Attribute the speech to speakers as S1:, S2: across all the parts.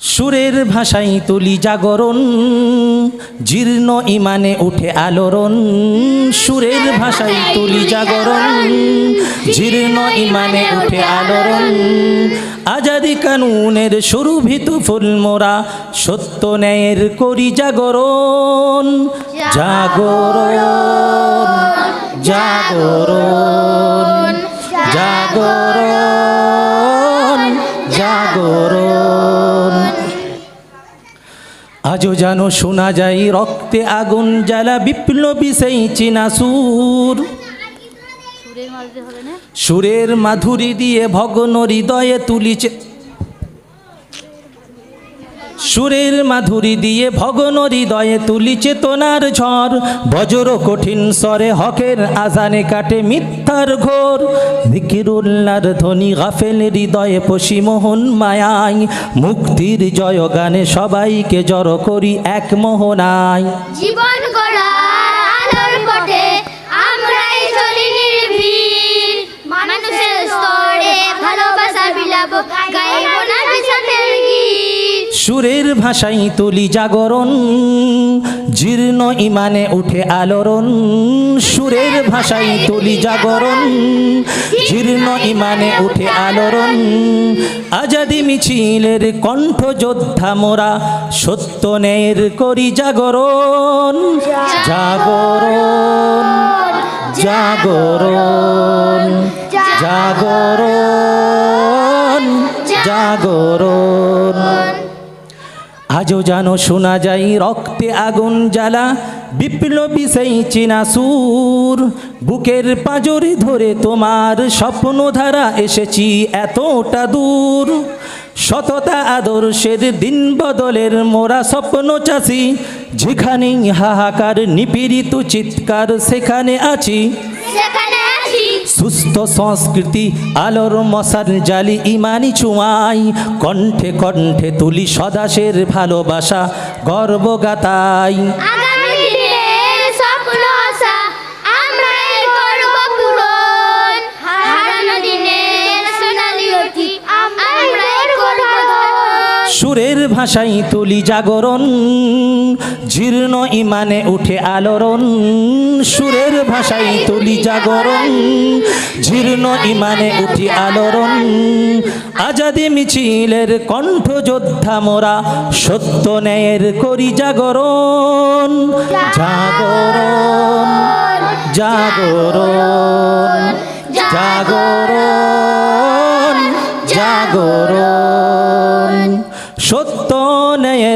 S1: সুরের ভাষায় তুলি জাগরণ, জীর্ণ ইমানে উঠে আলোড়ন। সুরের ভাষায় তুলি জাগরণ, জীর্ণ ইমানে উঠে আলোড়ন। আজাদি কানুনের সুরভিত ফুল মোরা, সত্য ন্যায়ের করি জাগরণ। জাগরণ জাগরণ। আজও যেন শোনা যায় রক্তে আগুন জ্বালা বিপ্লবী সেই চিনা সুর।
S2: সুরের
S1: মাধুরী দিয়ে ভগ্ন হৃদয়ে তুলিছে সুরের মাধুরী দিয়ে ভগ্ন হৃদয়ে তুলি চেতনার ঝড়। বজর কঠিন স্বরে হকের আজানে কাটে মিথ্যার ঘোর। জিকিরুল্লার ধ্বনি গাফেল হৃদয়ে পশিমোহন মায়াই মুক্তির জয় গানে সবাইকে জড়ো করি এক মোহনায়।
S2: জীবন গড়া আলোর পথে আমরাই চলি
S1: সুরের ভাষায় তুলি জাগরণ, জীর্ণ ইমানে উঠে আলোড়ন। সুরের ভাষাই তুলি জাগরণ, জীর্ণ ইমানে উঠে আলোড়ন। আজাদি মিছিলের কণ্ঠ যোদ্ধা মোরা, সত্য ন্যায়ের করি জাগরণ। জাগরণ জাগরণ জাগরণ জাগরণ। আজও জানো শোনা যায় রক্তে আগুন জ্বালা, বিপ্লবী সেই চীনা সুর বুকের পাঁজরে ধরে তোমার স্বপ্ন ধারা এসেছি এতটা দূর। সততা আদর্শের দিন বদলের মোরা স্বপ্ন চাষি যেখানে হাহাকার নিপীড়িত চিৎকার সেখানে আছি।
S2: সেখানে আছি
S1: সুস্থ সংস্কৃতি আলোর মশার জালি ইমানি চুমাই কণ্ঠে কণ্ঠে তুলি সদাসের ভালোবাসা গর্বগাতাই। সুরের ভাষায় তুলি জাগরণ। জীর্ণ ইমানে উঠে আলোড়ন, সুরের ভাষায় তুলি জাগরণ। জীর্ণ ইমানে উঠি আলোড়ন, আজাদি মিছিলের কণ্ঠ যোদ্ধা মোরা সত্য ন্যায়ের করি জাগরণ। জাগরণ জাগরণ জাগরণ জাগরণ।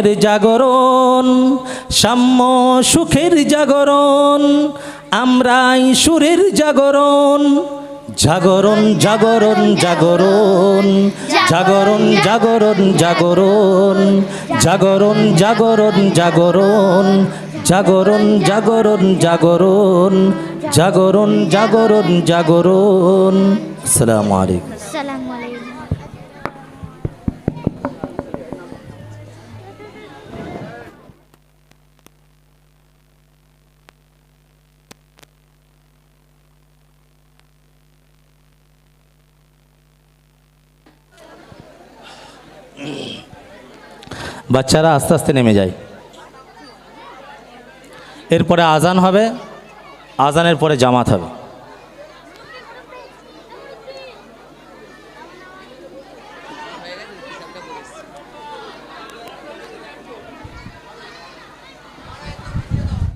S1: ন্যায়ের জাগরণ সাম্য সুখের জাগরণ আমরাই সুরের জাগরণ জাগরণ জাগরণ জাগরণ জাগরণ জাগরণ জাগরণ জাগরণ জাগরণ জাগরণ জাগরণ জাগরণ জাগরণ জাগরণ জাগরণ জাগরণ
S2: আসসালামু আলাইকুম
S1: বাচ্চারা আস্তে আস্তে নেমে যায়। এরপরে আজান হবে আজানের পরে জামাত হবে।